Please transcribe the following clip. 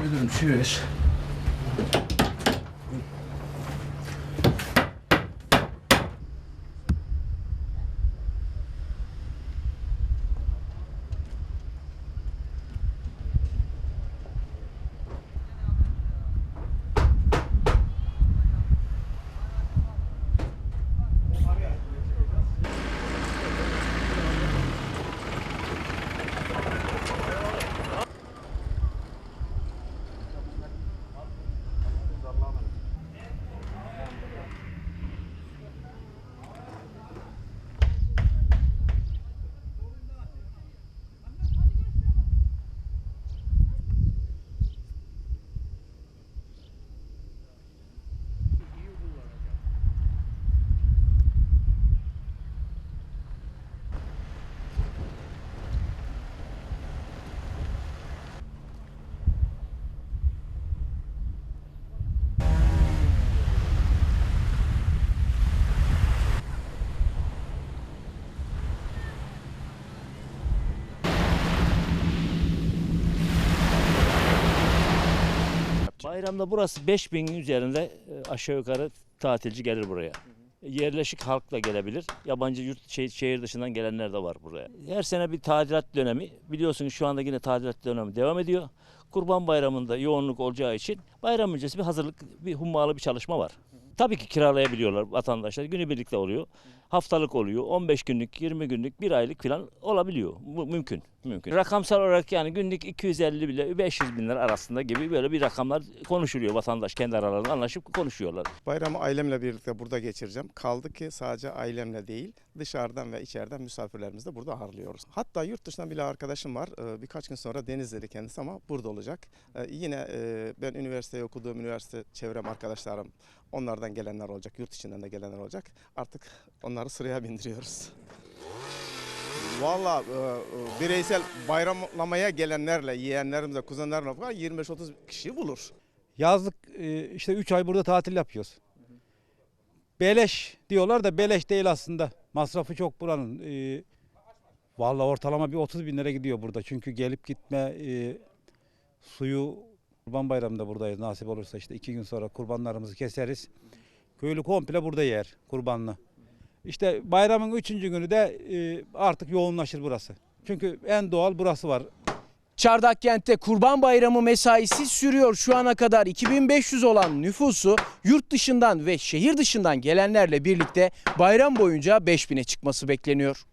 Müdürüm çevir. Bayramda burası 5000'in üzerinde e, aşağı yukarı tatilci gelir buraya. Yerleşik halk da gelebilir. Yabancı yurt şey, şehir dışından gelenler de var buraya. Her sene bir tadilat dönemi. Biliyorsunuz şu anda yine tadilat dönemi devam ediyor. Kurban Bayramı'nda yoğunluk olacağı için bayram öncesi bir hazırlık, bir hummalı bir çalışma var. Tabii ki kiralayabiliyorlar vatandaşlar. Günübirlikte oluyor. Haftalık oluyor. 15 günlük, 20 günlük, 1 aylık falan olabiliyor. Bu mümkün. Mümkün. Rakamsal olarak yani günlük 250 bile 500 bin lira arasında gibi böyle bir rakamlar konuşuluyor vatandaş kendi aralarında anlaşıp konuşuyorlar. Bayramı ailemle birlikte burada geçireceğim. Kaldı ki sadece ailemle değil dışarıdan ve içeriden misafirlerimizi de burada ağırlıyoruz. Hatta yurt dışından bile arkadaşım var. Ee, Birkaç gün sonra Denizli'de kendisi ama burada olacak. Ee, Yine e, ben üniversiteye okuduğum üniversite çevrem arkadaşlarım onlardan gelenler olacak. Yurt içinden de gelenler olacak. Artık onları sıraya bindiriyoruz. Valla e, e, bireysel bayramlamaya gelenlerle, yeğenlerimizle, kuzenlerimle falan 25-30 kişi bulur. Yazlık e, işte 3 ay burada tatil yapıyoruz. Beleş diyorlar da beleş değil aslında. Masrafı çok buranın. Vallahi ortalama bir 30 bin lira gidiyor burada. Çünkü gelip gitme suyu Kurban Bayramı'nda buradayız nasip olursa işte iki gün sonra kurbanlarımızı keseriz. Köylü komple burada yer kurbanlı. İşte bayramın üçüncü günü de e, artık yoğunlaşır burası. Çünkü en doğal burası var. Çardak kentte Kurban Bayramı mesaisi sürüyor. Şu ana kadar 2500 olan nüfusu yurt dışından ve şehir dışından gelenlerle birlikte bayram boyunca 5000'e çıkması bekleniyor.